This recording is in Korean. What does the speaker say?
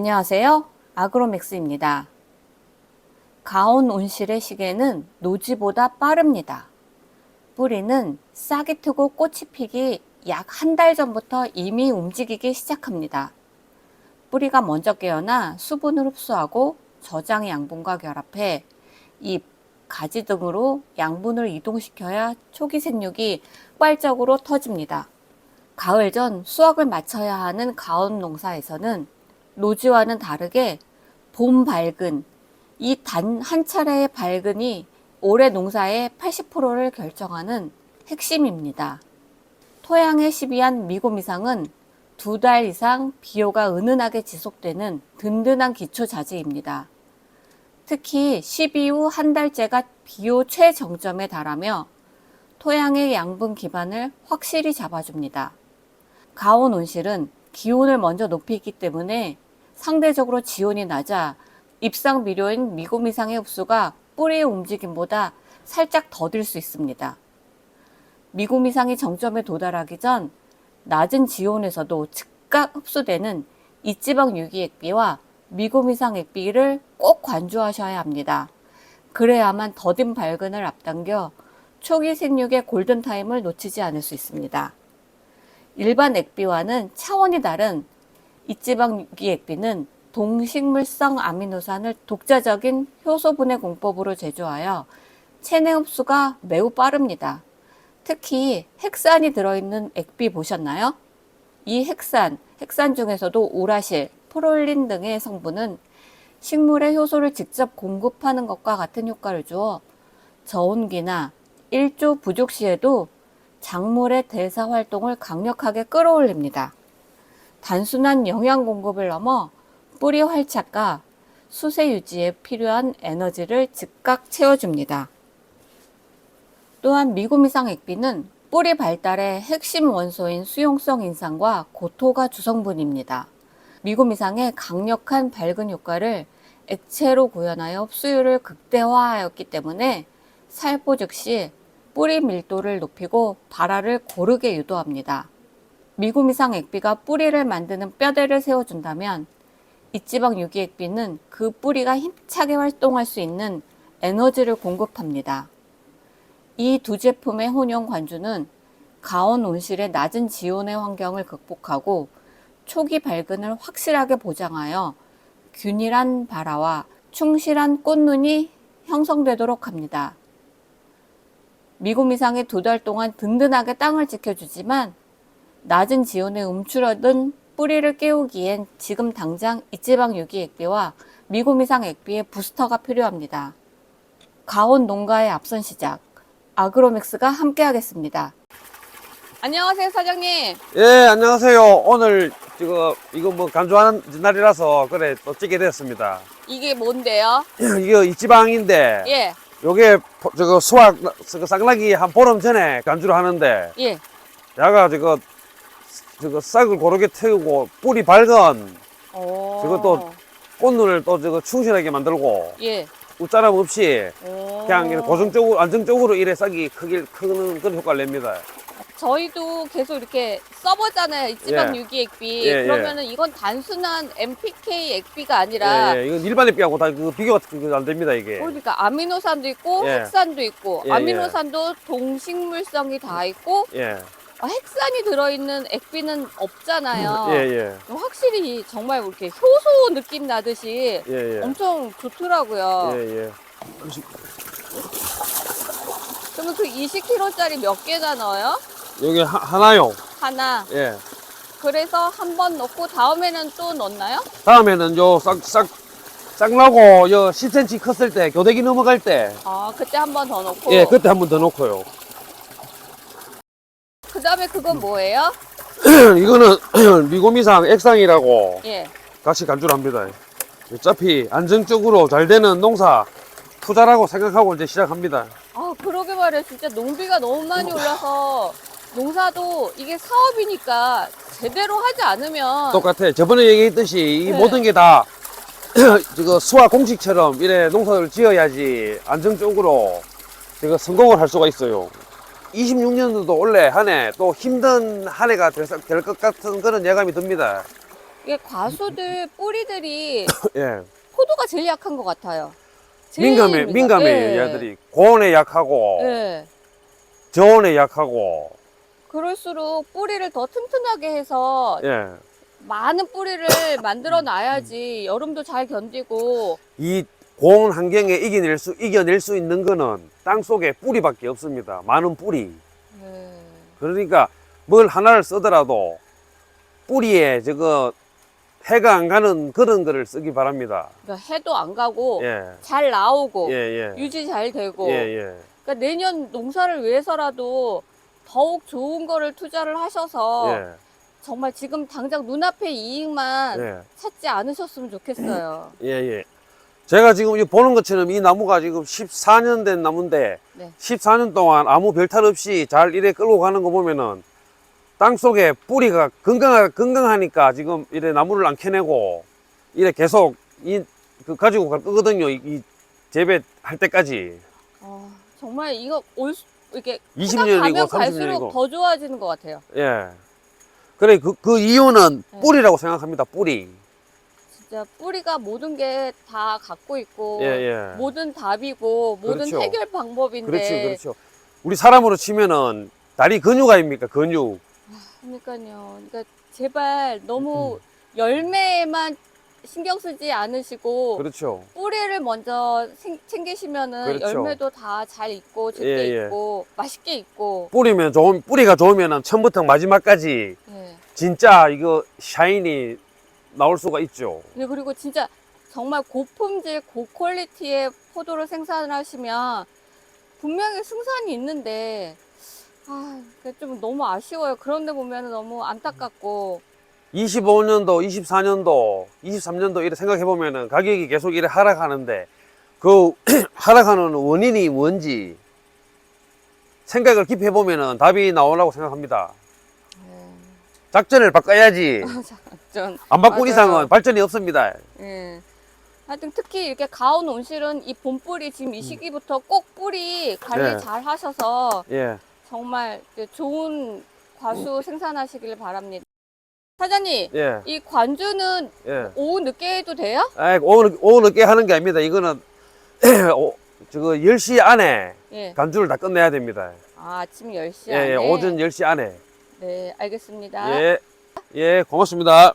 안녕하세요. 아그로맥스입니다. 가온 온실의 시계는 노지보다 빠릅니다. 뿌리는 싹이 트고 꽃이 피기 약 한 달 전부터 이미 움직이기 시작합니다. 뿌리가 먼저 깨어나 수분을 흡수하고 저장 양분과 결합해 잎, 가지 등으로 양분을 이동시켜야 초기 생육이 폭발적으로 터집니다. 가을 전 수확을 마쳐야 하는 가온 농사에서는 노지와는 다르게 봄 밝은 이 단 한 차례의 밝은이 올해 농사의 80%를 결정하는 핵심입니다. 토양에 시비한 미고미상은 두 달 이상 비료가 은은하게 지속되는 든든한 기초 자재입니다. 특히 12 후 한 달째가 비료 최정점에 달하며 토양의 양분 기반을 확실히 잡아줍니다. 가온 온실은 기온을 먼저 높이기 때문에 상대적으로 지온이 낮아 입상 비료인 미고미상의 흡수가 뿌리의 움직임보다 살짝 더딜 수 있습니다. 미고미상이 정점에 도달하기 전 낮은 지온에서도 즉각 흡수되는 이지방 유기액비와 미고미상 액비를 꼭 관주하셔야 합니다. 그래야만 더딘 발근을 앞당겨 초기 생육의 골든타임을 놓치지 않을 수 있습니다. 일반 액비와는 차원이 다른 이지방 유기액비는 동식물성 아미노산을 독자적인 효소분해 공법으로 제조하여 체내 흡수가 매우 빠릅니다. 특히 핵산이 들어있는 액비 보셨나요? 이 핵산, 핵산 중에서도 우라실, 프롤린 등의 성분은 식물의 효소를 직접 공급하는 것과 같은 효과를 주어 저온기나 일조 부족 시에도 작물의 대사 활동을 강력하게 끌어올립니다. 단순한 영양 공급을 넘어 뿌리 활착과 수세 유지에 필요한 에너지를 즉각 채워줍니다. 또한 미구미상 액비는 뿌리 발달의 핵심 원소인 수용성 인산과 고토가 주성분입니다. 미구미상의 강력한 밝은 효과를 액체로 구현하여 흡수율을 극대화하였기 때문에 살포 즉시 뿌리 밀도를 높이고 발화를 고르게 유도합니다. 미구미상 액비가 뿌리를 만드는 뼈대를 세워준다면 이지방 유기액비는 그 뿌리가 힘차게 활동할 수 있는 에너지를 공급합니다. 이 두 제품의 혼용 관주는 가온 온실의 낮은 지온의 환경을 극복하고 초기 발근을 확실하게 보장하여 균일한 발화와 충실한 꽃눈이 형성되도록 합니다. 미국 미상이 두 달 동안 든든하게 땅을 지켜주지만 낮은 지온에 움츠러든 뿌리를 깨우기엔 지금 당장 이지방 유기 액비와 미고미상 액비의 부스터가 필요합니다. 가온 농가의 앞선 시작 아그로맥스가 함께하겠습니다. 안녕하세요 사장님. 예, 안녕하세요. 오늘 지금 이거 뭐 간주하는 날이라서 그래 또 찍게 됐습니다. 이게 뭔데요? 이거 이지방인데 예, 요게 포- 저거 수확 그 쌍락이 한 보름 전에 간주를 하는데 예. 야가 저거 저거 싹을 고르게 태우고 뿌리 밝은 오. 저것도 꽃눈을 또 저거 충실하게 만들고 예. 웃자람 없이 오. 그냥 이렇게 고정적으로 안정적으로 이래 싹이 크길 크는 그런 효과를 냅니다. 저희도 계속 이렇게 써보잖아요. 이 지방 예. 유기 액비. 예, 예. 그러면은 이건 단순한 MPK 액비가 아니라 예, 예. 이건 일반 액비하고 다 그 비교가 그안 됩니다 이게. 그러니까 아미노산도 있고 예. 핵산도 있고 예, 아미노산도 동식물성이 다 있고 예, 아, 핵산이 들어있는 액비는 없잖아요. 예, 예, 확실히 정말 이렇게 효소 느낌 나듯이 예, 예. 엄청 좋더라고요. 예, 예. 그러면 그 20kg짜리 몇 개나 넣어요? 여기 하, 하나요. 하나. 예. 그래서 한 번 넣고 다음에는 또 넣나요? 다음에는 요 싹, 싹, 싹 나고 요 10cm 컸을 때 교대기 넘어갈 때 아, 그때 한 번 더 넣고. 예, 그때 한 번 더 넣고요. 그 다음에 그건 뭐예요? 이거는 미고미상 액상이라고 예. 같이 간주를 합니다. 어차피 안정적으로 잘 되는 농사 투자라고 생각하고 이제 시작합니다. 아, 그러게 말이에요. 진짜 농비가 너무 많이 올라서 농사도 이게 사업이니까 제대로 하지 않으면 똑같아. 저번에 얘기했듯이 이 네. 모든 게다 저거 수학 공식처럼 이래 농사를 지어야지 안정적으로 제가 성공을 할 수가 있어요. 26년도도 올해 한 해 또 힘든 한 해가 될 것 같은 그런 예감이 듭니다. 이게 과수들 뿌리들이 예. 포도가 제일 약한 것 같아요. 제일 민감해, 민감- 민감해, 예. 얘들이. 고온에 약하고, 예. 저온에 약하고, 그럴수록 뿌리를 더 튼튼하게 해서 예. 많은 뿌리를 만들어 놔야지 여름도 잘 견디고 이 고온 환경에 이겨낼 수, 이겨낼 수 있는 거는 땅 속에 뿌리밖에 없습니다. 많은 뿌리. 예. 그러니까 뭘 하나를 쓰더라도 뿌리에 저거 해가 안 가는 그런 거를 쓰기 바랍니다. 그러니까 해도 안 가고 예. 잘 나오고 예, 예. 유지 잘 되고 예, 예. 그러니까 내년 농사를 위해서라도 더욱 좋은 거를 투자를 하셔서 예. 정말 지금 당장 눈앞의 이익만 예. 찾지 않으셨으면 좋겠어요. 예, 예. 제가 지금 이 보는 것처럼 이 나무가 지금 14년 된 나무인데 네. 14년 동안 아무 별탈 없이 잘 이래 끌고 가는 거 보면은 땅 속에 뿌리가 건강하, 건강하니까 지금 이래 나무를 안 캐내고 이래 계속 이, 그 가지고 갈 거거든요. 이, 이 재배할 때까지. 어, 정말 이거 올 수- 이렇게 20년이고 가면 30년이고. 갈수록 더 좋아지는 것 같아요. 예. 그래, 그, 그 이유는 네. 뿌리라고 생각합니다. 뿌리. 진짜 뿌리가 모든 게 다 갖고 있고 예, 예. 모든 답이고 모든 그렇죠. 해결 방법인데 그렇죠, 그렇죠. 우리 사람으로 치면은 다리 근육 아닙니까? 근육. 그러니까요. 그러니까 제발 너무 음. 열매에만 신경 쓰지 않으시고 그렇죠. 뿌리를 먼저 생- 챙기시면은 그렇죠. 열매도 다잘 있고 좋게 예, 예. 있고 맛있게 있고 뿌리면 좋은 뿌리가 좋으면은 처음부터 마지막까지 예. 진짜 이거 샤인이 나올 수가 있죠. 네, 그리고 진짜 정말 고품질 고퀄리티의 포도를 생산하시면 분명히 승산이 있는데 아, 좀 너무 아쉬워요. 그런데 보면 너무 안타깝고 25년도, 24년도, 23년도 이렇게 생각해 보면은 가격이 계속 이렇게 하락하는데 그 하락하는 원인이 뭔지 생각을 깊이 해 보면은 답이 나오라고 생각합니다. 예. 작전을 바꿔야지. 전안 바꾼 맞아요. 이상은 발전이 없습니다. 예. 하여튼 특히 이렇게 가온 온실은 이 봄뿌리 지금 이 시기부터 꼭 뿌리 관리 네. 잘 하셔서 예. 정말 이제 좋은 과수 생산하시길 바랍니다. 사장님, 예. 이 관주는 예. 오후 늦게 해도 돼요? 아, 오늘 오늘 늦게 하는 게 아닙니다. 이거는 오, 저거 10시 안에 예. 간주를 다 끝내야 됩니다. 아, 아침 10시 예, 안에. 예, 오전 10시 안에. 네, 알겠습니다. 예. 예, 고맙습니다.